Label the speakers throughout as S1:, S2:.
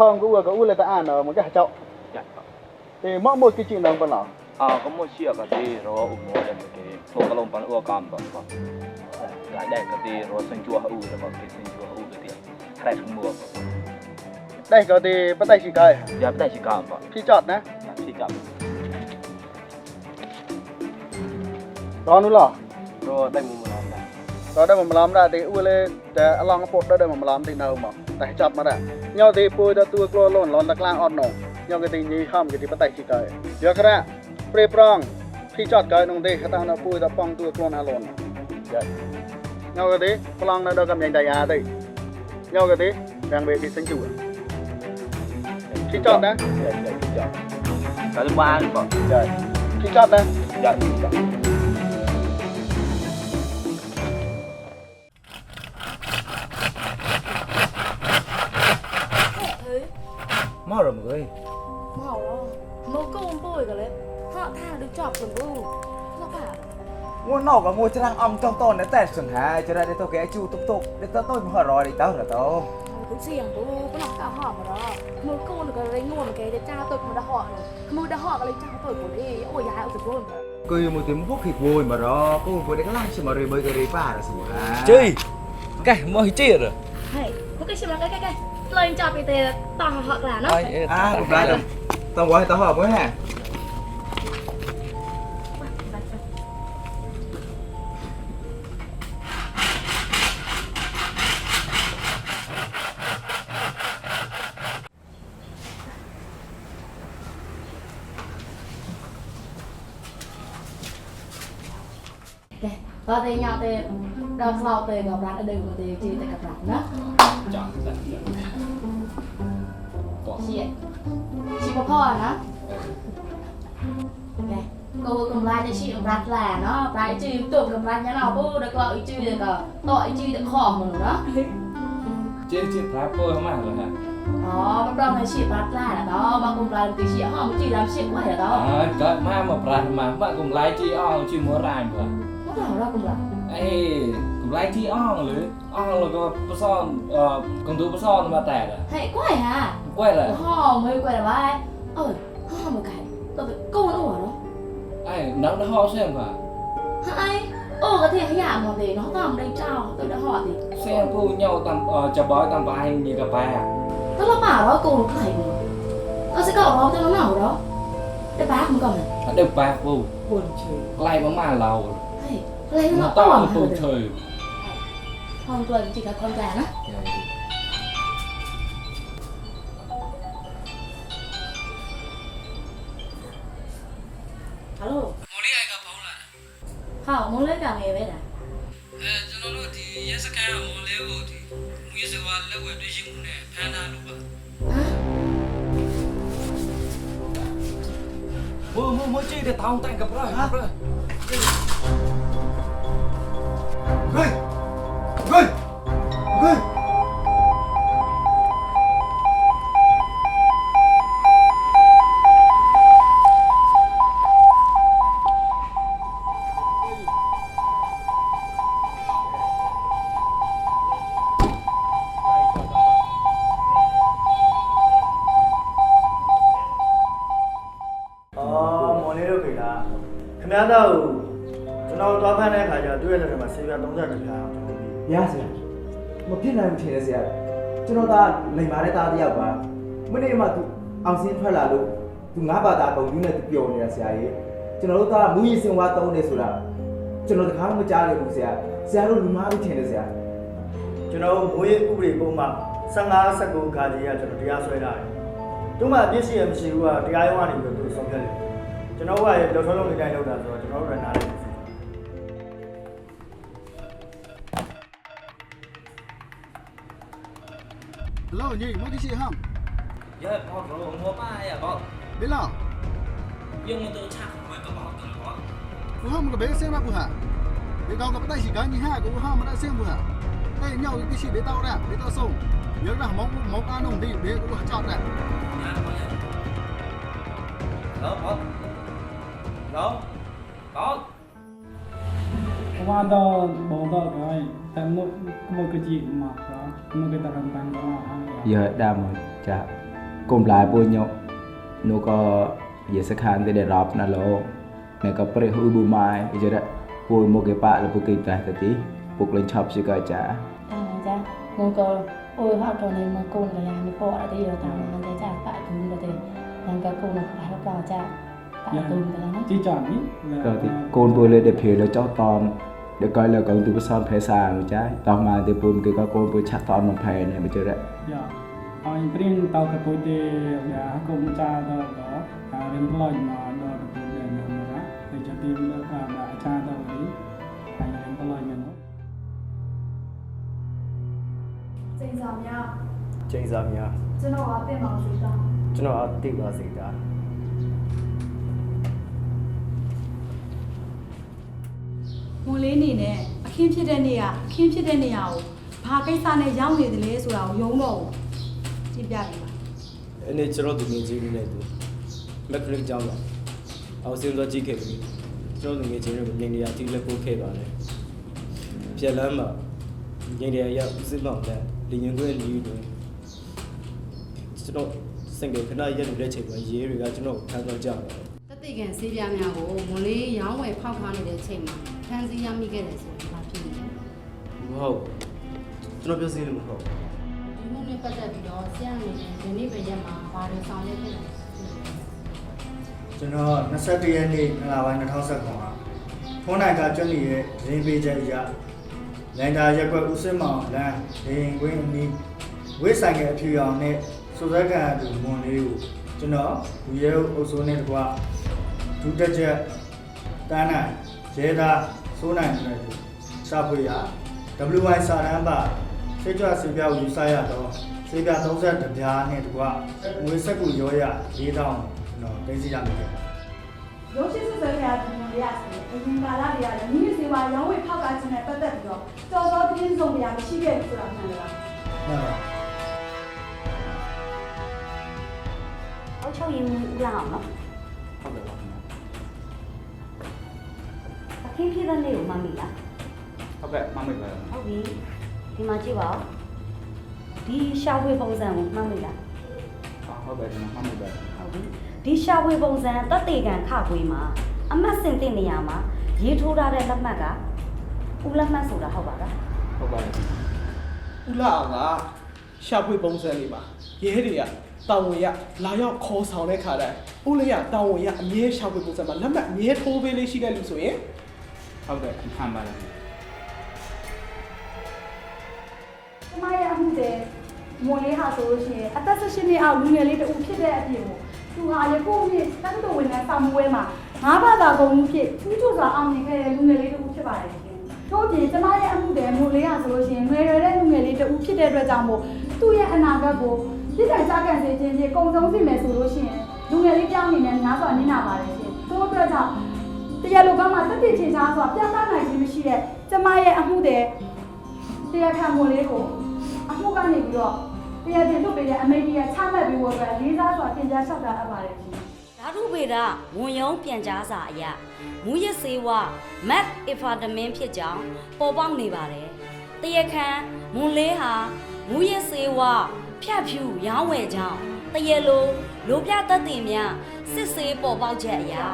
S1: phong của có u là ta ăn ở một cái
S2: hạt chậu dạ, vâng.
S1: thì mỗi một cái chuyện
S2: đó bên nào à có một chiếc cái gì rồi ủng hộ được cái số cái lòng bán ua cảm bằng bằng cái này cái gì rồi sinh chua hữu là bằng vâng, cái sinh chua hữu cái gì hay là mùa
S1: đây có thì bắt tay chỉ
S2: cài dạ bắt tay chỉ cài bằng vâng.
S1: chỉ chọn nè
S2: dạ, chỉ cài
S1: đó nữa
S3: là
S1: rồi đây một ដល់ដល់បំឡំដែរទីអ៊ូលេតែអឡងពតដល់បំឡំទីនៅមកតែចាប់មកដែរញោទីពួយទៅទួគ្រួលូនលនតក្លាងអត់នោះញោគេទីញីខំគេទីបតៃ
S2: ជីកើយកក្រព្រៃប្រងពីច
S1: តកើនោះទេ
S2: តានៅពួយទៅប៉ងទួ
S4: គ្រួ
S2: នអាលូនយកញោគេទី
S4: ប្លង់នៅដល់កំញ៉ៃតាយាទេញោគេទីទាំ
S5: ងវេទីសិនជួជីចតណាជីចតតែបានបងជីចតណាជីចត Moro người មកអមកកូនពួយក៏លេហកថាដូចចប់លំវូហកថា Ngô nó có ngô trang ông trong tôn để tẹt sừng
S4: hà Cho ra để tôi ghé chu tục tục Để tôi tôi mở rồi đi tao là tao គូសៀងពូប៉ុណ្ណោះក៏ហោមរមើលកូនក៏រេង
S5: ងួនគេទៅចាទៅមកដហកមើលដហកលេចាទៅពូអីអូយ៉ាអត់ទៅពូ Cứ một tiếng bốc thịt vôi mà đó Cô vừa đánh lăng chứ mà rồi bơi cái đấy phá là sủa
S3: Chơi Cái mồi chia rồi
S4: ហើយអូខេសិមកគេគេ lên cho bị tè to hoặc là nó
S5: à cũng lại rồi tao quá tao hợp quá
S4: ha. Và thì nhau thì đọc vào thì gặp lại đều thì chị thì gặp lại đó.
S2: จ้า
S4: chị chị có พ่อนะไงกูกำลังจะชี้รัดแหล่เนาะรายจืดตัวกำลังจะเอาปูเด็กเราอีจืดเด็กก็ต่ออีจืดเด็กขอมึงเนาะ
S6: จ๊จิตพระเปอร์มากเลยฮะ
S4: อ๋อมันปลอมในชีพรัดแหล่เนาะมากำลังตีชีห้องจืดดำชีไว้เนาะ
S6: อ่าก็มามาปราดมามื่อกลุ่มไลจีอ้องชื่อมัวรายเพื่อ
S4: พวกเราเรากำลัง
S6: ไอ้ กลุ่มไลจีอ้องหรืออ้องแล้วก็ปะซ่อนเอ่อกองตูปะซ่อนมาแต่ละ
S4: ให้ก้อยฮะ
S6: กล้วยเลย
S4: ห้องไม่ก้อยแต่ว่าเออห้องมันไก่ตัวเป็นกู้นหัวเนาะ
S6: ไอ้นักนักฮอเสียงป่ะ
S4: ไอ้โอ้กระเทียขยะหมดเลยเนาะต้องได้เจ้าตัวได้หอดดิ
S6: เสียงพูดเงาตำเอ่อจะบอยตำไปมีกระแปะ
S4: ก็เราป่าว่ากูไข่มึงก็จะเก่าเราจะน้ำหนาวเนาะได้ป้ามึงก่อนเลย
S6: เด็กแปะพูดไล่มามาเรา
S4: เฮ้ยอะไร
S6: มา
S4: เนาะ
S6: ต้
S4: ต้
S6: อ
S4: อง
S6: งพูดเฉย
S4: ห้องตัวจริงๆกับคนแก่นะฮัลโหล
S6: မော်လေးအိုက်ကဖုန်းလာ
S4: ข่าวมึงเลิกกับเมย์ไปไหน
S6: အဲကျွန်တော်တို့ဒီရဲစခန်းမော်လေးကိုဒီငွေစဝါလက်ဝဲတွေ့ရှိမှုနဲ့ဖမ်းထားလို့ပါ
S4: ฮะ
S6: မို့မို့မို့ကြည့်တဲ့တောင်းတိုင်ကပရဟာပရ
S5: เฮ้ย
S1: ကျွန်တော်သား
S5: လိမ်မာတဲ့သားတစ်ယောက်ပါမနေ့မှသူအောင်စင်းထွက်လာလို့သူငါးဘာသာပုံယူနေသူပျော်နေတာဆရာကြီးကျွန်တော်တို့သားမူရည်စင်ဝါတုံးနေဆိုတာကျွန်တော်တခါမှမကြားရဘူးဆရာဆရာတို့လူမားဘူးထင်တယ်ဆရာ
S1: ကျွန်တော်မွေးဥပဒေပုံမှာ15 19ခါကြီးကကျွန်တော်တရားစွဲထားတယ်သူမှအပြစ်ရှိရမရှိဘူးကတရားရုံးကနေပြီးတော့သူဆုံးဖြတ်တယ်ကျွန်တော်ကလည်းလောက်ထုံးလုံးနေတိုင်းလောက်တာဆိုတော့ကျွန်တော်တို့လည်းနားလည် lâu nhỉ?
S7: Mua đi gì không giờ bỏ rồi mua ba à bỏ biết nào? Nhưng mà tôi chắc không phải có bỏ cần bỏ cũng không có bé xem nào cũng hả? Bé con gặp tay chỉ cái như hai
S8: cũng không mà đã xem cũng
S9: hả? Tay nhau cái gì bé tao ra, à? bé tao sâu nhớ là mong mong ăn nồng đi bé cũng chọn đã lớn không lớn con. Qua đó bỏ đó cái tại một một cái chị mặc
S5: đó một cái tầm tăng đó là hai. យើងចាកុំឡាយពួកញោនោះក៏យាសខានទៅដរ៉ប់ណាលោកនៅក៏ព្រះឧបមាយរៈ
S10: ពួកមកគេប៉លពួកគេតេះទៅទីពួកលេងឆប់ជាក៏ចាអាចានោះក៏អូយហត់ទៅនេះមកកូនកញ្ញានេះពួក
S9: អត់ទីរតា
S5: មមិនទេចាប៉ជំនទេនឹងក៏កូនប៉រកចាប៉ទុំទៅណាជីចំនេះក៏ទីកូនពួកលេដែលព្រា
S9: លចោះតនដែលក៏លើកងទូប្រសនភាសាចាតោះមកទៅពួកគេក៏កូនពួកឆាក់តនមកផែនេះមកជរៈ ya on print tau ka ko te ya ko mu cha do do rin loj ma do do ko ne ma ra te cha ti lo ka ma cha do ni ai rin loj ma no
S10: ချိန်စာများ
S11: ချိန်စာများ
S10: ကျွန်တော်ကပြင်ပါစေတာ
S11: ကျွန်တော်ကတိပါစေတာ
S12: မွန်လေးနေနဲ့အခင်းဖြစ်တဲ့နေရာအခင်းဖြစ်တဲ့နေရာကို ဘာကိစ္စနဲ့ရောက်နေတယ်လဲဆိုတာကိုယုံတော့ကြည့်ပြပြီပါ
S11: အဲ့ဒီကျွန်တော်သူငယ်ချင်းလေးနဲ့သူမက်ခရစ်ကြောင်းလာအောင်စင်းသွားကြည့်ခဲ့ပြီကျွန်တော်ငယ်ချင်းတွေကိုငင်းနေရတိလက်ပို့ခဲ့ပါတယ်ပြက်လမ်းမှာငင်းနေရရောက်ဥစစ်မောင်တဲ့လင်းရင်ခွဲလီးတွေကျွန်တော်စင်ကခဏရက်နေတဲ့ချိန်မှာရေးတွေကကျွန်တော်ဖမ်းသွားကြတယ်
S13: တသိကံဆေးပြားများကိုမွန်လေးရောင်းဝယ်ဖောက်ထားနေတဲ့အချိန်မှာဖမ်းဆီးရမိခဲ့တယ်ဆိုတော့ဘာဖြစ်လဲ
S11: မဟုတ် ကျွန်တော်ပြောစီလို့မဟုတ်
S13: ဒီမှုနဲ့ပတ်သက်ပြီးတော့ဆရာအနေနဲ့ဒီနေ့ပဲရက်မှာဘာတွေဆောင်ရွက်ခဲ့လဲ
S7: ကျွန်တော်21ရက်နေ့လပိုင်း2019မှာဖုန်းနိုင်ကကျွတ်နေတဲ့ရင်းပေးချက်အရလိုင်တာရက်ကွက်ဦးစင်မောင်လမ်းနေရင်ကွင်းအနီးဝိဆိုင်ကအဖြူရောင်နဲ့စူဇက်ကန်အတူမွန်လေးကိုကျွန်တော်ဘူရဲအုပ်စိုးနဲ့တကွာဒုတက်ချက်တန်းနိုင်ရဲသားစိုးနိုင်တဲ့သူစာဖွေရ WY စာတန်းပါ စိတ်ကြွစေပြကိုယူဆရတော့စေပြ30ပြားနဲ့တကွာငွေဆက်ကူရောရ4000ကျွန်တော်သိသိရမယ်
S10: ရုပ်ရှိစစ်ဆက်ရာဒီလိုရဆိုအရင်ကာလတွေကလည်းမိမိစေဝါရောင်းဝယ်ဖောက်ကားခြင်းနဲ့ပတ်သက်ပြီးတော့တော်တော်ပြင်းစုံပြရမရှိခဲ့ဘူးဆိုတာမှန်လား
S7: မှန်ပါ
S14: အောက်ချုပ်ရင်ဦးလာအောင်နော်
S8: ဟုတ်တယ်ပါခင်ဗျာ
S14: အခင်းဖြစ်တဲ့နေ့ကိုမမီလား
S8: ဟုတ်ကဲ့မမေ့ပါ
S14: ဟုတ်ပြီ ဒီမှာကြည့်ပါဦးဒီရှာဖွေပုံစံကိုမှတ်မိလား
S8: ဟုတ်ကဲ့ကျွန်တော်မမေ့ပါ
S14: ဟုတ်ပြီဒီရှာဖွေပုံစံတက်တေကန်ခပွေးမှာအမတ်စင်တဲ့နေရာမှာရေးထိုးထားတဲ့လက်မှတ်ကဦးလက်မှတ်ဆိုတာဟုတ်ပါလား
S8: ဟုတ်ပါတယ်
S15: ဦးလာအောင်ကရှာဖွေပုံစံလေးပါရဲတွေကတောင်ဝင်ရလာရောက်ခေါ်ဆောင်တဲ့ခါတိုင်းဦးလေးကတောင်ဝင်ရအမြဲရှာဖွေပုံစံမှာလက်မှတ်အမြဲထိုးပေးလေးရှိတဲ့လူဆိုရင်
S8: ဟုတ်ကဲ့ခံပါတယ်
S10: ကျမရဲ့အမှုတဲ့မွန်လေးဟာဆိုလို့ရှိရင်အသက်16နှစ်အောက်လူငယ်လေးတူဖြစ်တဲ့အပြင်ကိုသူဟာရခုနှစ်တက္ကသိုလ်ဝင်တဲ့စာမွေးမှာငါးဘာသာကုန်မှုဖြစ်ထူးထူးစွာအောင်မြင်ခဲ့တဲ့လူငယ်လေးတူဖြစ်ပါတယ်ရှင်။တို့ပြင်ကျမရဲ့အမှုတဲ့မွန်လေးဟာဆိုလို့ရှိရင်ငွေရတဲ့လူငယ်လေးတူဖြစ်တဲ့အတွက်ကြောင့်မို့သူ့ရဲ့အနာဂတ်ကိုပြစ်ဒဏ်ကြားကန်စေခြင်းဖြင့်ကုံဆုံးစီမယ်ဆိုလို့ရှိရင်လူငယ်လေးပြောင်းနေနဲ့များစွာနစ်နာပါတယ်ရှင်။တို့အတွက်ကြောင့်တရားလိုကမှတက်တည်ချေချားစွာပြသနိုင်ခြင်းမရှိတဲ့ကျမရဲ့အမှုတဲ့ တရားခံမွန်လေးကိုအမှုကနေပြီးတော့တရားတင်ထုတ်ပေးတဲ့အမေကြီးကချမှတ်ပြီးတော့အတွက်လေးစားစွာတင်ပြလျှောက်တာအပ်ပါတယ်ရှင်
S14: ဓာတုဗေဒဝန်ယုံပြန်ကြားစာအရမူရစေဝမက်အီဖာဒမင်ဖြစ်ကြောင်းပေါ်ပေါက်နေပါတယ်။တရားခံမွန်လေးဟာမူရစေဝဖြတ်ဖြူရောင်းဝယ်ကြောင်းတရားလိုလိုပြတတ်တင်များစစ်ဆေးပေါ်ပေါက်ချက်အရာ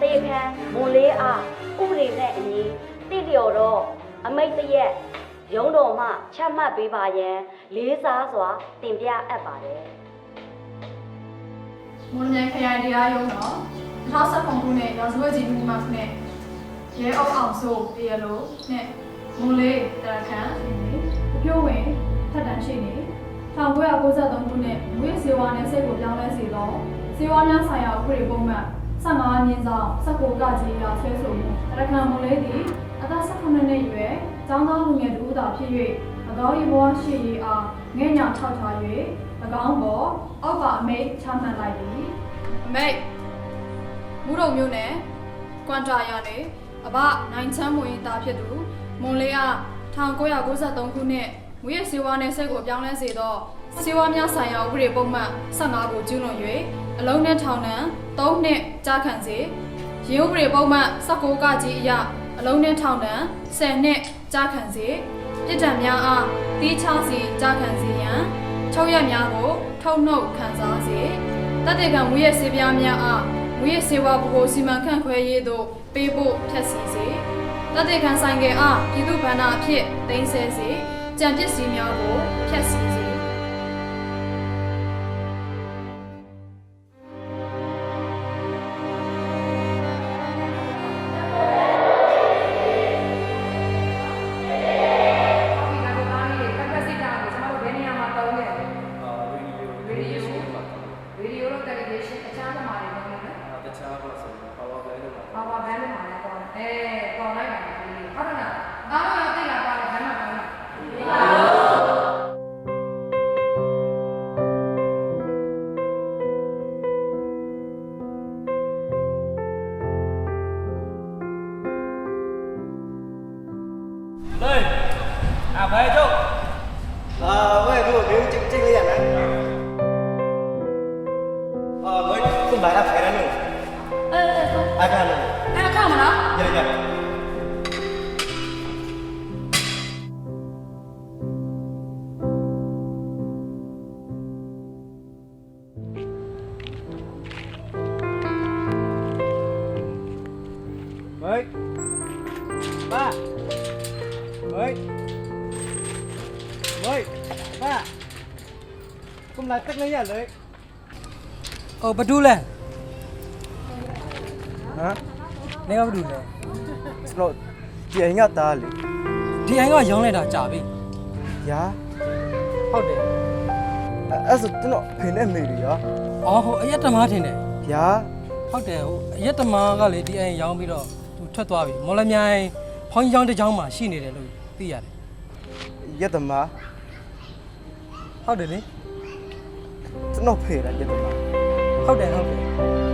S14: တရားခံမွန်လေးအားဥပဒေနဲ့အညီတိလျော်တော့အမိတ်တရက် ရုံးတော်မှချမှတ်ပေးပါရန်လေးစားစွာတင်ပြအပ်ပါတယ်။
S16: မွန်မြိုင်ခရိုင်တရားရုံးတော့2019ခုနှစ်ရာဇဝတ်ကြီးမှုမှနဲ့ရဲအုပ်အောင်ဆိုတရားလို့နဲ့မွန်လေးတရခန်ပြိုးဝင်ထက်တန်ရှိနေ1993ခုနှစ်ဝိဇေဝါနဲ့စိတ်ကိုပြောင်းလဲစေသောဇေဝါများဆိုင်ရာဥပဒေပုံမှန်15မြင်းဆောင်19ကကြီးရာဆွဲဆိုမှုတရခန်မွန်လေးသည်အသက်18နှစ်အရွယ် ကျောင်းသားလူငယ်တူသာဖြစ်၍၎င်း၏ဘဝရှိရေးအားငဲ့ညောင်ထောက်ထား၍၎င်းပေါ်အောက်ပါအမိတ်ချမှတ်လိုက်သည်အမိတ်မူတော်မျိုးနဲ့ကွမ်တာရနေအဘနိုင်ချမ်းမွေသားဖြစ်သူမွန်လေးက1993ခုနှစ်ငွေရစေဝါနယ်ဆက်ကိုပြောင်းလဲစေသောစေဝါများဆိုင်ရာဥပဒေပုံမှန်15ကိုကျူးလွန်၍အလုံးနဲ့ထောင်ဒဏ်3နှစ်ကြာခံစေရေဥပဒေပုံမှန်19ကကြီးအရအလုံးနဲ့ထောင်ဒဏ်10နှစ် ကြာခံစေပြစ်ဒဏ်များအားတီးခြားစီကြာခံစေရန်ချုပ်ရက်များကိုထုတ်နှုတ်ခံစားစေတသက်ကံငွေရစေပြားများအားငွေရစေဝါဘိုစီမံခန့်ခွဲရေးသို့ပေးဖို့ဖြတ်စီစေတသက်ခံဆိုင်ကယ်အားပြည်သူ့ဗန္နာအဖြစ်တင်ဆက်စေကြံပစ္စည်းများကိုဖြတ်စီ
S11: က
S7: လေးရ
S10: လေ။
S6: ဟိုဘဒူးလဲ
S17: ဟမ်။
S6: နေကဘဒူးလဲ
S17: ကျွန်တော်ဒီအိမ်ကသားလေ။
S6: ဒီအိမ်ကရောင်းလိုက်တာကြာပြီ
S17: ယာ။
S6: ဟုတ်တယ်
S17: အဲ့အဲ့ဆိုကျွန်တော်ဖင်နဲ့မေတွေရော။
S6: အော်ဟိုအရက်တမားထင်တယ်
S17: ယာ။
S6: ဟုတ်တယ်ဟိုအရက်တမားကလေဒီအိမ်ရောင်းပြီးတော့သူထွက်သွားပြီ။မော်လမြိုင်ဖောင်းကြီးကျောင်းတစ်ကျောင်းမှာရှိနေတယ်လို့သိရတယ်
S17: ရက်သမား။
S6: ဟုတ်တယ်လေ။
S17: န်တော်ဖေတယ်ရက်သမား
S6: ဟုတ်တယ်ဟုတ်တယ်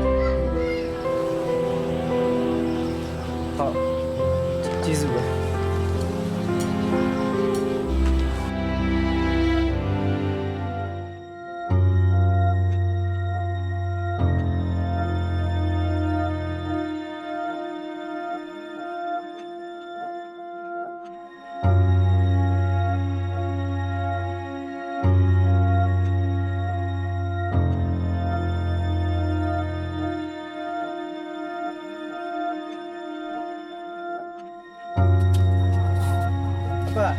S17: Vâng ba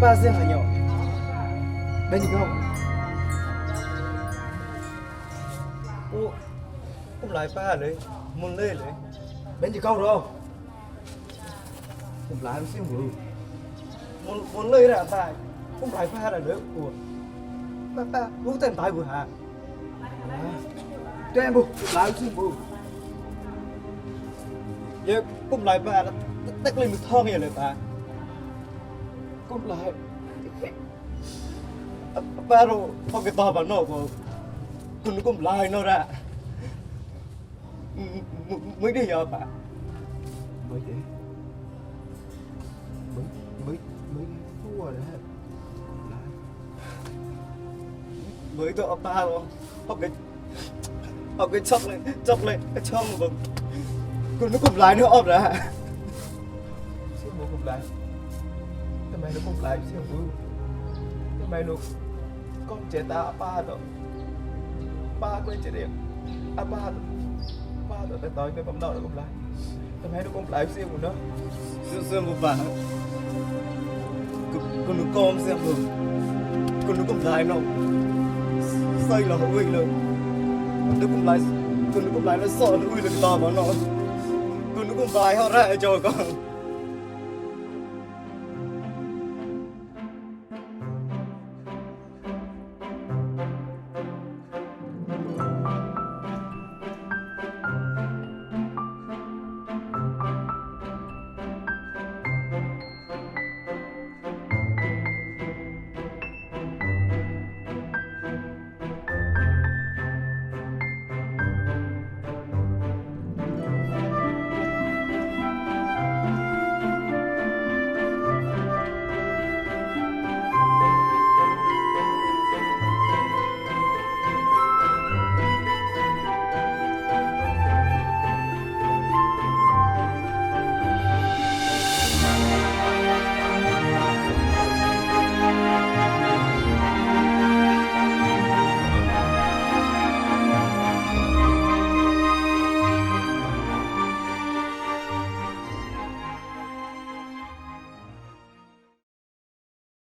S17: Ba vâng, riêng hả nhỏ Bên nhìn không? Ô Không lại ba lấy Muốn lê lấy Bên nhìn không đâu Không lại nó xin rồi. Muốn, muốn lê là ba Không lại ba là đấy Ba ba Muốn tên bài của hả? Cho em bù Lại nó xin bù Giờ cũng lại đã Tách lên được thơ nghe lời bà kung lahat. Pero pagbaba no ko, kun kung lahat no ra. Mới đi nhờ bà. Mới đi. Mới, mới, mới thua rồi hết. Mới tôi ở ba rồi. Học cái, học cái chóc lên, chóc lên, cái chóc mà. Kun nó cùng lại nữa ốp ra. Chứ bố cùng lại mày nó không lại siêu Mas não comprar isso, eu vou. Mas não. Como você tá apado? Apado, ba direito. ba Apado, tới tối cái bấm đầu nó không lại, Tao mày nó comprar isso, eu não. Seu sangue, pá. Quando come, você vou. Quando comprar, não. Sai lá, ui, não. Quando comprar, quando comprar, nó só, nó ui, nó to, mà nó nó. Quando comprar, họ ra cho con.